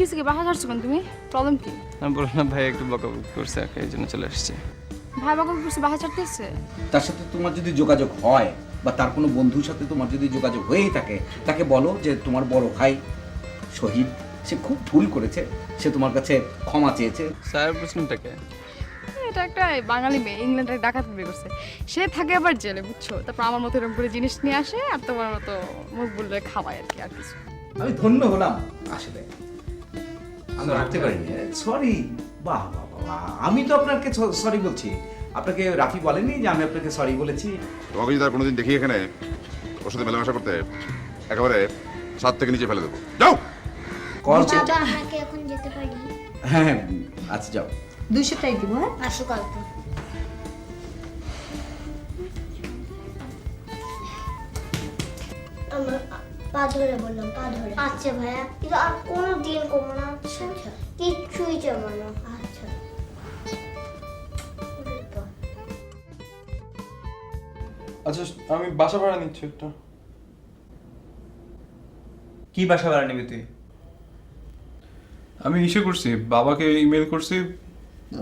হয়েছে কি বাসা ছাড়ছো কেন তুমি? প্রবলেম কি? আমি বললাম না ভাই একটু বকাবকি করছে আর এই জন্য চলে আসছে ভাই বাবা করছে বাসা ছাড়তে এসছে তার সাথে তোমার যদি যোগাযোগ হয় বা তার কোনো বন্ধুর সাথে তোমার যদি যোগাযোগ হয়েই থাকে তাকে বলো যে তোমার বড় ভাই শহীদ সে খুব ভুল করেছে সে তোমার কাছে ক্ষমা চেয়েছে। স্যার প্রশ্নটাকে এটা একটা বাঙালি মেয়ে ইংল্যান্ডের ডাকাত বিয়ে করছে। সে থাকে আবার জেলে বুঝছ? তারপর আমার মতো এরকম করে জিনিস নিয়ে আসে আর তোমার মতো মুখ বললে খাওয়ায় আর কি আর কিছু। আমি ধন্য হলাম আসলে। আমি রাখতে পারিনি। সরি বাহ বাহ বাহ আমি তো আপনাকে সরি বলছি। আপনাকে রাফি বলেনি যে আমি আপনাকে সরি বলেছি। তোমাকে যদি আর কোনোদিন দেখি এখানে? ওর সাথে মেলামেশা করতে একেবারে সাত থেকে নিচে ফেলে দেবো। যাও! কল এখন যেতে পারি হ্যাঁ হ্যাঁ আচ্ছা যাও। দুশোটাই দিব হ্যাঁ? আসো গল্প। আমার পা ধরে বললাম পা ধরে। আচ্ছা ভাইয়া কিন্তু আর কোনো দিন কমো না। আচ্ছা। কিচ্ছুই যাব না। আচ্ছা। আচ্ছা আমি বাসা ভাড়া নিচ্ছি একটা। কি বাসা ভাড়া নিবি তুই? আমি ইসে করছি বাবাকে ইমেল করছি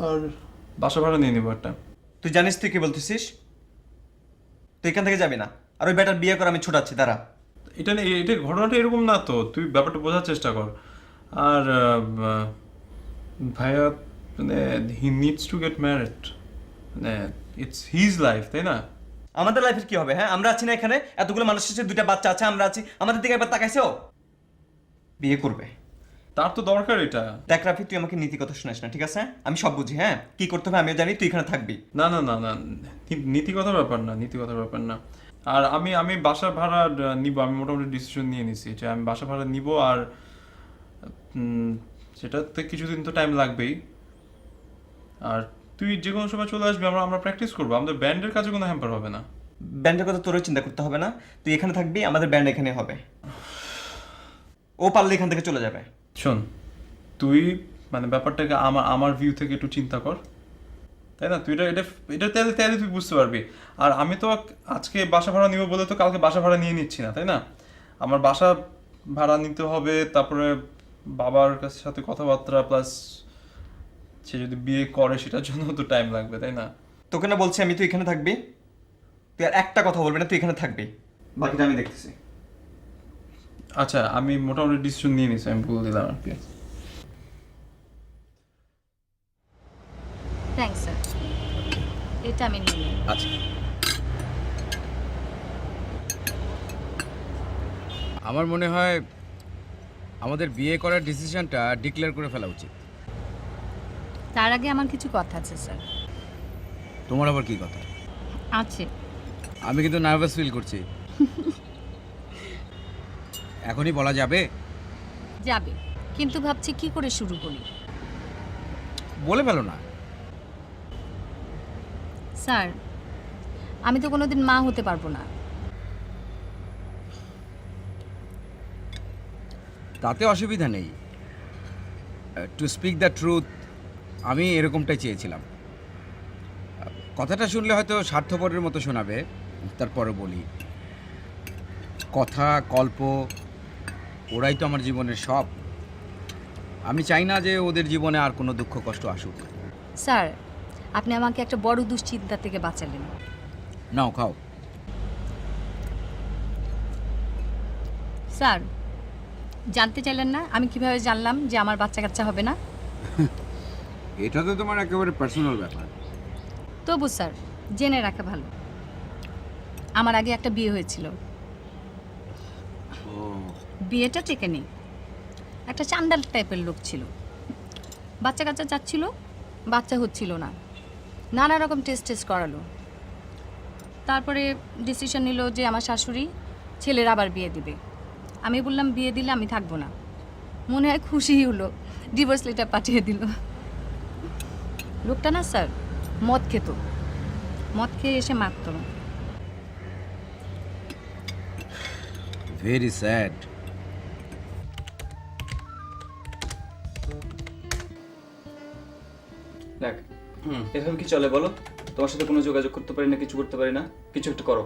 আর বাসা ভাড়া নিয়ে নেব একটা। তুই জানিস তুই কি বলতেছিস? তুই এখান থেকে যাবি না। আর ওই বেটার বিয়ে করে আমি ছোটাচ্ছি দাঁড়া। এটা এটা ঘটনাটা এরকম না তো তুই ব্যাপারটা বোঝার চেষ্টা কর। আর ভাইয়া মানে he needs to get married. মানে ইটস হিজ লাইফ তাই না? আমাদের লাইফের কি হবে হ্যাঁ? আমরা আছি না এখানে এতগুলো মানুষ আছে দুইটা বাচ্চা আছে আমরা আছি। আমাদের দিকে একবার তাকাইছো বিয়ে করবে। তার তো দরকার এটা। দেখ রাফি তুই আমাকে নীতি কথা শোনাস না ঠিক আছে? আমি সব বুঝি হ্যাঁ? কি করতে হবে আমিও জানি তুই এখানে থাকবি। না না না না নীতি নীতিগত ব্যাপার না নীতিগত ব্যাপার না। আর আমি আমি বাসা ভাড়া নিব। আমি মোটামুটি ডিসিশন নিয়ে নিছি যে আমি বাসা ভাড়া নিব আর সেটাতে কিছুদিন তো টাইম লাগবেই। আর তুই যে কোনো সময় চলে আসবি আমরা আমরা প্র্যাকটিস করব। আমাদের ব্যান্ডের কাছে কোনো হ্যাম্পার হবে না। ব্যান্ডের কথা তোরও চিন্তা করতে হবে না। তুই এখানে থাকবি আমাদের ব্যান্ড এখানে হবে। ও পারলে এখান থেকে চলে যাবে। শোন তুই মানে ব্যাপারটাকে আমার আমার ভিউ থেকে একটু চিন্তা কর। তাই না? তুই এটা এটা এটা তাহলে তাহলে তুই বুঝতে পারবি। আর আমি তো আজকে বাসা ভাড়া নিব বলে তো কালকে বাসা ভাড়া নিয়ে নিচ্ছি না তাই না? আমার বাসা ভাড়া নিতে হবে তারপরে বাবার কাছে সাথে কথাবার্তা প্লাস সে যদি বিয়ে করে সেটার জন্য তো টাইম লাগবে তাই না? তোকে না বলছি আমি তুই এখানে থাকবি। তুই আর একটা কথা বলবি না তুই এখানে থাকবি। বাকিটা আমি দেখতেছি। আচ্ছা আমি মোটামুটি ডিসিশন নিয়ে নিচ্ছি আমি বলে দিলাম আর কি। থ্যাংকস স্যার এটা আমি নিয়ে নিই। আচ্ছা। আমার মনে হয় আমাদের বিয়ে করার ডিসিশনটা ডিক্লেয়ার করে ফেলা উচিত। তার আগে আমার কিছু কথা আছে স্যার। তোমার আবার কি কথা? আছে। আমি কিন্তু নার্ভাস ফিল করছি। এখনই বলা যাবে? যাবে। কিন্তু ভাবছি কি করে শুরু করি? বলে ফেলো না। স্যার আমি তো কোনোদিন মা হতে পারব না। তাতে অসুবিধা নেই। টু স্পিক দ্য ট্রুথ আমি এরকমটাই চেয়েছিলাম। কথাটা শুনলে হয়তো স্বার্থপরের মতো শোনাবে তারপরে বলি। কথা গল্প ওরাই তো আমার জীবনের সব। আমি চাই না যে ওদের জীবনে আর কোনো দুঃখ কষ্ট আসুক। স্যার আপনি আমাকে একটা বড় দুশ্চিন্তা থেকে বাঁচালেন। নাও খাও। স্যার জানতে চাইলেন না? আমি কীভাবে জানলাম যে আমার বাচ্চা কাচ্চা হবে না? এটা তো তোমার একেবারে পার্সোনাল ব্যাপার। তবু স্যার জেনে রাখা ভালো। আমার আগে একটা বিয়ে হয়েছিল। বিয়েটা টেকে নেই। একটা চান্ডাল টাইপের লোক ছিল। বাচ্চা কাচ্চা চাচ্ছিল বাচ্চা হচ্ছিল না। নানা রকম টেস্ট টেস্ট করালো। তারপরে ডিসিশন নিল যে আমার শাশুড়ি ছেলের আবার বিয়ে দিবে। আমি বললাম, বিয়ে দিলে আমি থাকব না। মনে হয় খুশি হলো ডিভোর্স লেটার পাঠিয়ে দিল। লোকটা না স্যার মদ খেত। মদ খেয়ে এসে মারত। ভেরি স্যাড এভাবে কি চলে বলো? তোমার সাথে কোনো যোগাযোগ করতে পারি না কিছু করতে পারি না? কিছু একটা করো।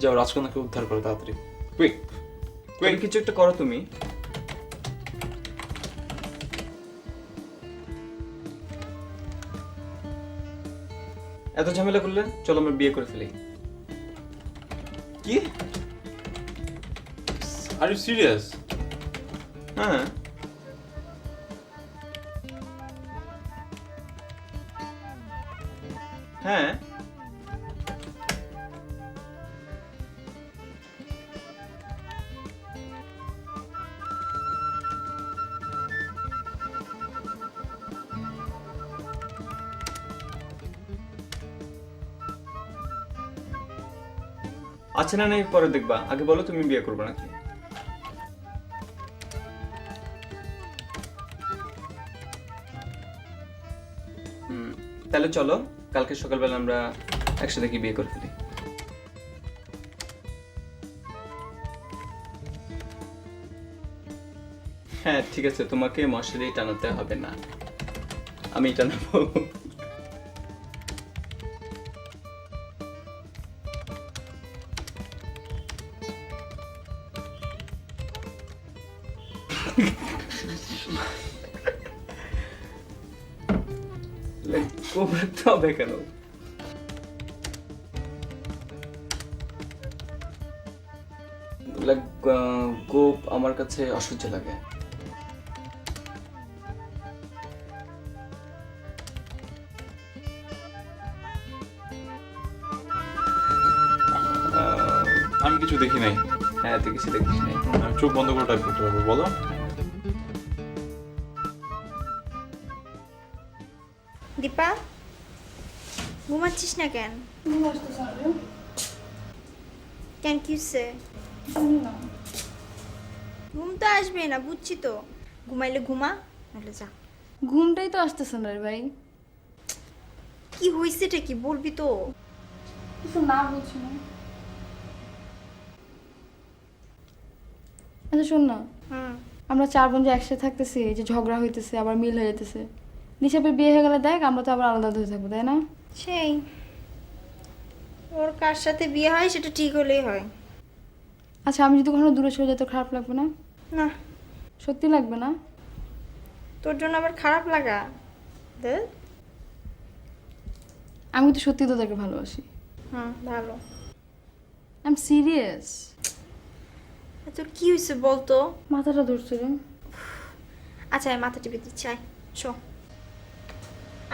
যাও রাজকন্যাকে উদ্ধার করো তাড়াতাড়ি। কিছু একটা করো তুমি। এত ঝামেলা করলে? চলো আমরা বিয়ে করে ফেলি। কি? আর ইউ সিরিয়াস হ্যাঁ। হ্যাঁ। আচ্ছা না নাই, পরে দেখবা। আগে বলো তুমি বিয়ে করবে নাকি? তাহলে চলো, কালকে সকালবেলা আমরা একসাথে কি বিয়ে করে ফেলি। হ্যাঁ ঠিক আছে, তোমাকে মশারি টানাতে হবে না। আমি টানাবো। হবে কেন? Like, গোপ আমার কাছে অসহ্য লাগে। আহ, আমি কিছু দেখি নাই। হ্যাঁ তুই কিছু দেখিস নাই। আমি চোখ বন্ধ করে টাইপ করতে পারব বলো। দীপা? ঘুমাচ্ছিস না কেন? কেন কি ঘুম তো আসবে না বুঝছি তো। ঘুমাইলে ঘুমা নাহলে যা। ঘুমটাই তো আসতেছে না রে ভাই। কি হয়েছেটা কি বলবি তো। কিছু না বুঝছি না। আচ্ছা শোন না। আমরা চার বোন যে একসাথে থাকতেছি এই যে ঝগড়া হইতেছে আবার মিল হয়ে যেতেছে নিশাপের বিয়ে হয়ে গেলে দেখ আমরা তো আবার আলাদা হয়ে থাকব তাই না? সেই। ওর কার সাথে বিয়ে হয় সেটা ঠিক হলেই হয়। আচ্ছা আমি যদি কখনো দূরে চলে যেতে খারাপ লাগবে না? না। সত্যি লাগবে না? তোর জন্য আবার খারাপ লাগা? দেখ আমি তো সত্যি তোদেরকে ভালোবাসি। হুম ভালো। আই এম সিরিয়াস তোর কি হয়েছে বলতো মাথাটা ধরছে রে। আচ্ছা মাথা টিপে দিচ্ছি আয় শো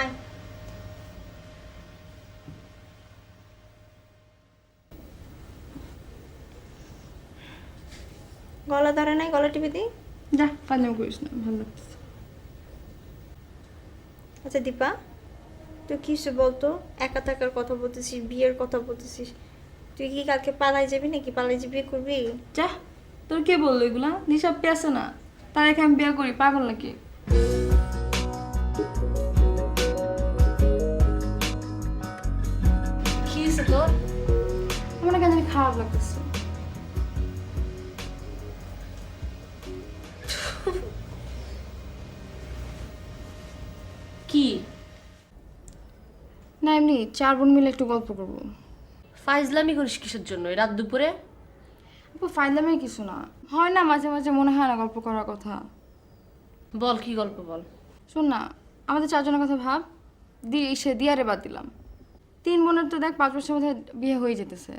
আয়। গলা ধরে নাই গলা টিপে দিই? যা পাঞ্জাবি করিস না ভালো লাগছে আচ্ছা দীপা তুই কি হয়েছে বলতো? একা থাকার কথা বলতেছিস বিয়ের কথা বলতেছিস। তুই কি কালকে পালাই যাবি নাকি? পালাই যাবি বিয়ে করবি? যা তোর কে বলল এগুলা? নিশাব পেয়েছে না? তার একে আমি বিয়ে করি পাগল নাকি? কি তোর? আমার কেন খারাপ লাগতেছে। এমনি চার বোন মিলে একটু গল্প করব। ফাইজলামি করিস কিসের জন্য? এই রাত দুপুরে? আপু ফাইলামে কিছু না। হয় না মাঝে মাঝে মনে হয় না গল্প করার কথা। বল কি গল্প বল? শোন না আমাদের চারজনের কথা ভাব। দি সে দিয়ারে বাদ দিলাম। তিন বোনের তো দেখ পাঁচ বছরের মধ্যে বিয়ে হয়ে যেতেছে।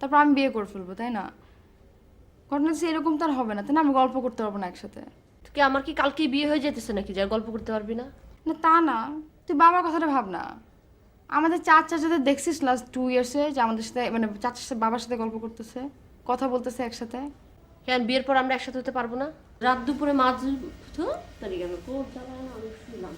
তারপর আমি বিয়ে করে ফেলব তাই না? ঘটনা হচ্ছে এরকম তো আর হবে না তাই না? আমি গল্প করতে পারব না একসাথে। তুই আমার কি কালকে বিয়ে হয়ে যেতেছে নাকি? যা গল্প করতে পারবি না? না তা না। তুই বাবার কথাটা ভাব না। আমাদের চার চাচাদের দেখছিস লাস্ট টু ইয়ার্সে যে আমাদের সাথে মানে চাচার সাথে, বাবার সাথে গল্প করতেছে, কথা বলতেছে একসাথে। কেন বিয়ের পর আমরা একসাথে হতে পারব না? রাত দুপুরে মাছ তো তারিখ কেন কোথায় আমি শুনলাম।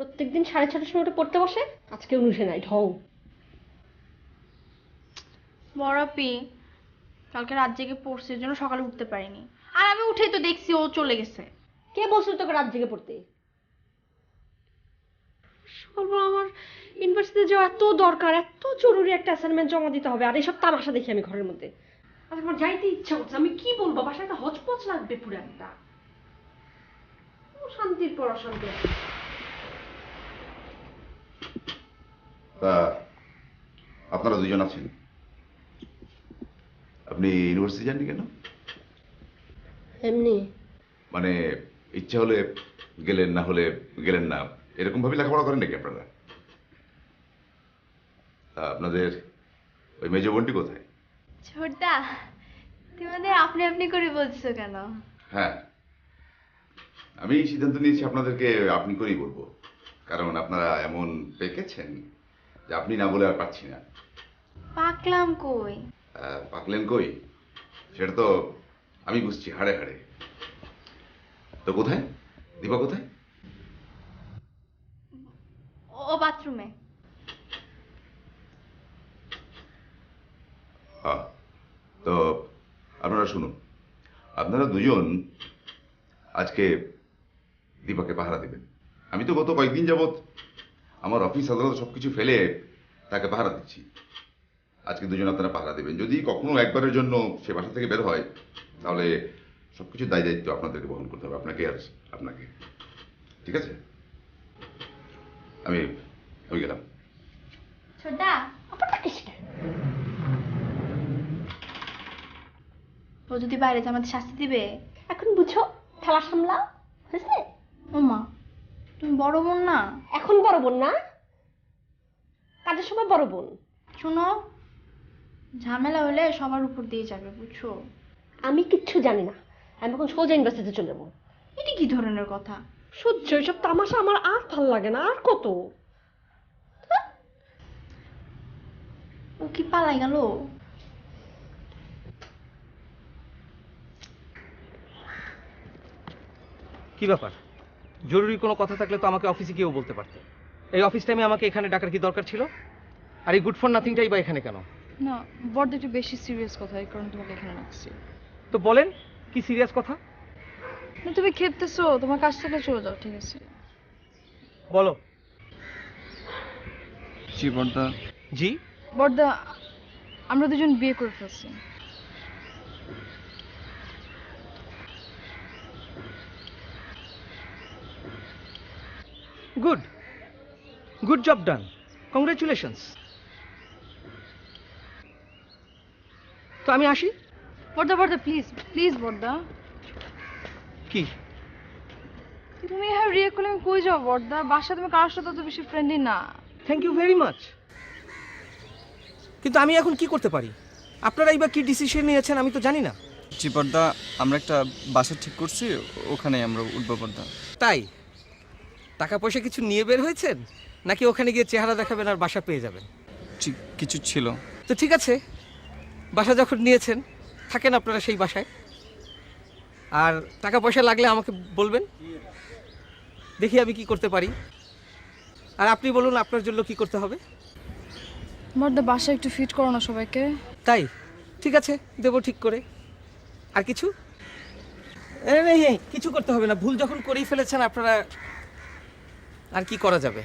প্রত্যেকদিন সাড়ে ছটার সময় উঠে পড়তে বসে? আজকে উনুষে নাই ঢং। বড়াপি কালকে রাত জেগে পড়ছে জন্য সকালে উঠতে পারিনি। আর আমি উঠেই তো দেখছি ও চলে গেছে। কে বলছিল তোকে রাত জেগে পড়তে? আমার ইউনিভার্সিটিতে যাওয়া এত দরকার এত জরুরি একটা অ্যাসাইনমেন্ট জমা দিতে হবে আর এইসব তামাশা দেখি আমি ঘরের মধ্যে। আর আমার যাইতে ইচ্ছা করছে আমি কি বলব বাসায় একটা হচপচ লাগবে পুরো একটা। শান্তির পর অশান্তি তা আপনারা দুজন আছেন। আপনি ইউনিভার্সিটি যাননি কেন? এমনি। মানে ইচ্ছা হলে গেলেন না হলে গেলেন না এরকম ভাবে লেখাপড়া করেন নাকি আপনারা? তা আপনাদের ওই মেজ বোনটি কোথায়? ছোটদা তুমি আমাদের আপনি আপনি করে বলছো কেন? হ্যাঁ। আমি সিদ্ধান্ত নিয়েছি আপনাদেরকে আপনি করেই বলব। কারণ আপনারা এমন পেকেছেন যে আপনি না বলে আর পাচ্ছি না। পাকলাম কই? পাকলেন কই? সেটা তো আমি বুঝছি হাড়ে হাড়ে। তো কোথায়? দীপা কোথায়? ও বাথরুমে। তো আপনারা শুনুন আপনারা দুজন আজকে দীপাকে পাহারা দেবেন। আমি তো গত কয়েকদিন যাবৎ আমার অফিস আদালত সব কিছু ফেলে তাকে পাহারা দিচ্ছি। আজকে দুজন আপনারা পাহারা দেবেন। যদি কখনো একবারের জন্য সে বাসা থেকে বের হয়, তাহলে সব কিছু দায় দায়িত্ব আপনাদেরকে বহন করতে হবে। আপনাকে আর আপনাকে। ঠিক আছে? আমি আমি গেলাম। ও যদি বাইরে আমাদের শাস্তি দিবে। এখন বুঝো, খেলা সামলাও হয়েছে ও মা তুমি বড় বোন না? এখন বড় বোন না? কাজের সময় বড় বোন। শোনো ঝামেলা হলে সবার উপর দিয়ে যাবে বুঝছ? আমি কিচ্ছু জানি না। আমি এখন সোজা ইউনিভার্সিটিতে চলে যাব। এটা কি ধরনের কথা? সহ্য এসব তামাশা আমার আর ভালো লাগে না আর কত? ও কি পালাই গেল? কি ব্যাপার? জরুরি কোনো কথা থাকলে তো আমাকে অফিসে গিয়েও বলতে পারতে। এই অফিস টাইমে আমাকে এখানে ডাকার কি দরকার ছিল? আর এই গুড ফর নাথিংটাই বা এখানে কেন? না বড় একটু বেশি সিরিয়াস কথা এই কারণে তোমাকে এখানে রাখছি। তো বলেন কি সিরিয়াস কথা? না তুমি খেপতেছো তোমার কাজ থেকে চলে যাও ঠিক আছে? বলো। জি বর্দা। জি? বড়দা আমরা দুজন বিয়ে করে ফেলছি। Good good job done congratulations তো আমি আসি? বড়দা বড়দা প্লিজ প্লিজ বড়দা কি? তুমি এভাবে রিয়েক্ট করলে আমি কই যাব বড়দা বাসা তুমি কারোর সাথে তো বেশি ফ্রেন্ডলি না। থ্যাংক ইউ ভেরি মাচ কিন্তু আমি এখন কি করতে পারি? আপনারা এইবার কি ডিসিশন নিয়েছেন আমি তো জানি না। জি বর্দা আমরা একটা বাসা ঠিক করছি ওখানে আমরা উঠবো বর্দা তাই? টাকা পয়সা কিছু নিয়ে বের হয়েছেন? নাকি ওখানে গিয়ে চেহারা দেখাবেন আর বাসা পেয়ে যাবেন? কিছু ছিল। তো ঠিক আছে। বাসা যখন নিয়েছেন থাকেন আপনারা সেই বাসায়। আর টাকা পয়সা লাগলে আমাকে বলবেন। দেখি আমি কি করতে পারি। আর আপনি বলুন আপনার জন্য কি করতে হবে? বড়দা বাসা একটু ফিট করো না সবাইকে। তাই? ঠিক আছে দেবো ঠিক করে। আর কিছু? কিছু করতে হবে না। ভুল যখন করেই ফেলেছেন আপনারা আর কি করা যাবে?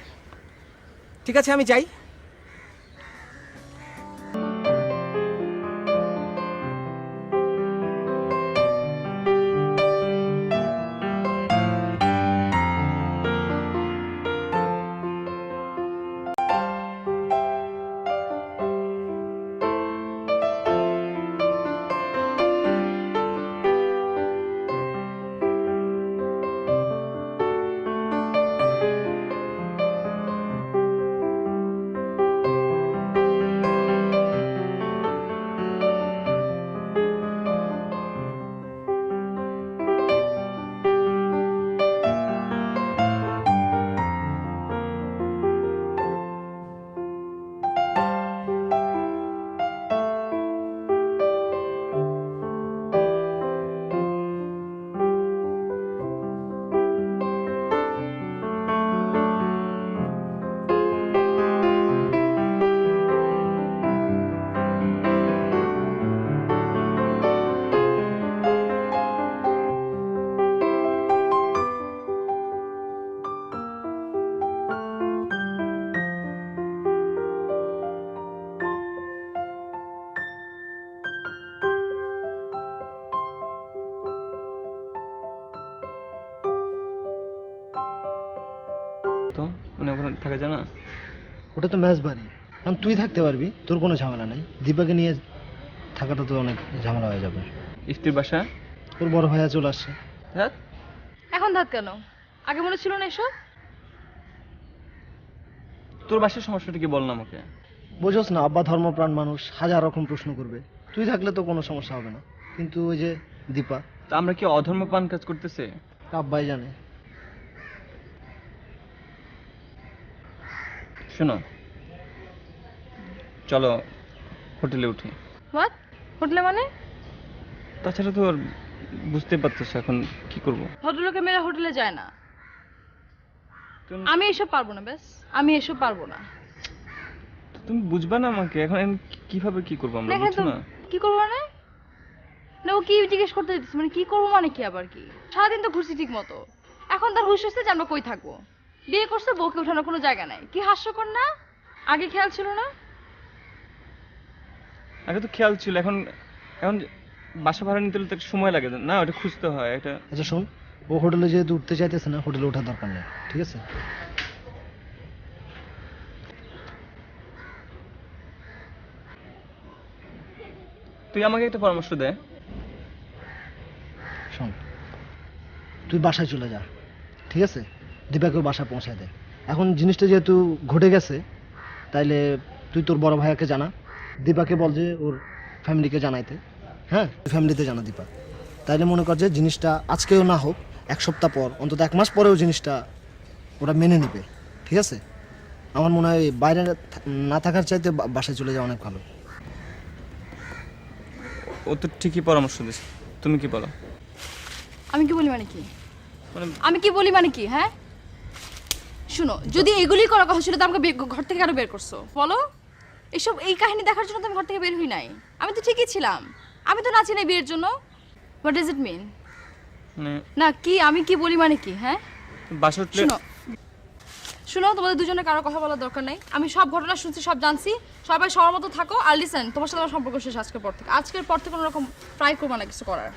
ঠিক আছে আমি যাই। ওটা তো ম্যাচ বাড়ি। কারণ তুই থাকতে পারবি তোর কোনো ঝামেলা নেই। দীপাকে নিয়ে থাকাটা তো অনেক ঝামেলা হয়ে যাবে। স্ত্রীর বাসা? তোর বড় ভাইয়া চলে আসছে। হ্যাঁ এখন ধাত কেন? আগে মনে ছিল না এসব? তোর বাসার সমস্যাটা কি বল না আমাকে। বোঝোস না আব্বা ধর্মপ্রাণ মানুষ হাজার রকম প্রশ্ন করবে। তুই থাকলে তো কোনো সমস্যা হবে না। কিন্তু ওই যে দীপা। তা আমরা কি অধর্ম পান কাজ করতেছে? তা আব্বাই জানে। শোনো। চলো হোটেলে উঠি। হোয়াট হোটেলে মানে? তাছাড়া তো আর বুঝতে পারতেছ এখন কি করব। ভদ্রলোকে মেয়েরা হোটেলে যায় না। আমি এসব পারব না ব্যাস। আমি এসব পারব না। তুমি বুঝবা না আমাকে এখন আমি কীভাবে কি করব আমরা বুঝছ না? কি করব মানে? না ও কি জিজ্ঞেস করতে দিতেছে মানে কি করব মানে কি আবার কি? সারাদিন তো ঘুরছি ঠিক মতো এখন তার হুশ হচ্ছে যে আমরা কই থাকব। বিয়ে করছে বউকে ওঠানোর কোনো জায়গা নাই। কি হাস্যকর না? আগে খেয়াল ছিল না? আগে তো খেয়াল ছিল এখন এখন বাসা ভাড়া নিতে হলে তো সময় লাগে। না ওটা খুঁজতে হয় এটা আচ্ছা শোন ও হোটেলে যেহেতু উঠতে চাইতেছে না হোটেলে ওঠার দরকার নেই ঠিক আছে? তুই আমাকে একটা পরামর্শ দে। শোন তুই বাসায় চলে যা ঠিক আছে? দীপাকেও বাসায় পৌঁছায় দেয় এখন জিনিসটা যেহেতু ঘটে গেছে তাইলে তুই তোর বড় ভাইয়াকে জানা। দীপাকে বল যে ওর ফ্যামিলিকে জানাইতে। হ্যাঁ? ফ্যামিলিতে জানা দীপা। তাইলে মনে কর যে জিনিসটা আজকেও না হোক এক সপ্তাহ পর অন্তত এক মাস পরেও জিনিসটা ওরা মেনে নেবে। ঠিক আছে? আমার মনে হয় বাইরে না থাকার চাইতে বাসায় চলে যাওয়া অনেক ভালো। ও তো ঠিকই পরামর্শ দিস তুমি কি বলো? আমি কি বলি মানে কি? মানে আমি কি বলি মানে কি হ্যাঁ? শুনো যদি এগুলি করার কথা ছিল তো আমাকে বে- ঘর থেকে কেন বের করছ? বলো। এসব এই কাহিনী দেখার জন্য তো আমি ঘর থেকে বের হই নাই। আমি তো ঠিকই ছিলাম। আমি তো নাচি নাই বিয়ের জন্য। হোয়াট ডাজ ইট মিন মানে না কি আমি কি বলি মানে কি হ্যাঁ? বাসা উঠলে শুনো। শুনো তোমাদের দুজনের কারও কথা বলার দরকার নাই। আমি সব ঘটনা শুনছি সব জানছি। সবাই সবার মতো থাকো আর লিসেন তোমার সাথে আমার সম্পর্ক শেষ আজকের পর থেকে। আজকের পর থেকে কোনো রকম ট্রাই করব না কিছু করার।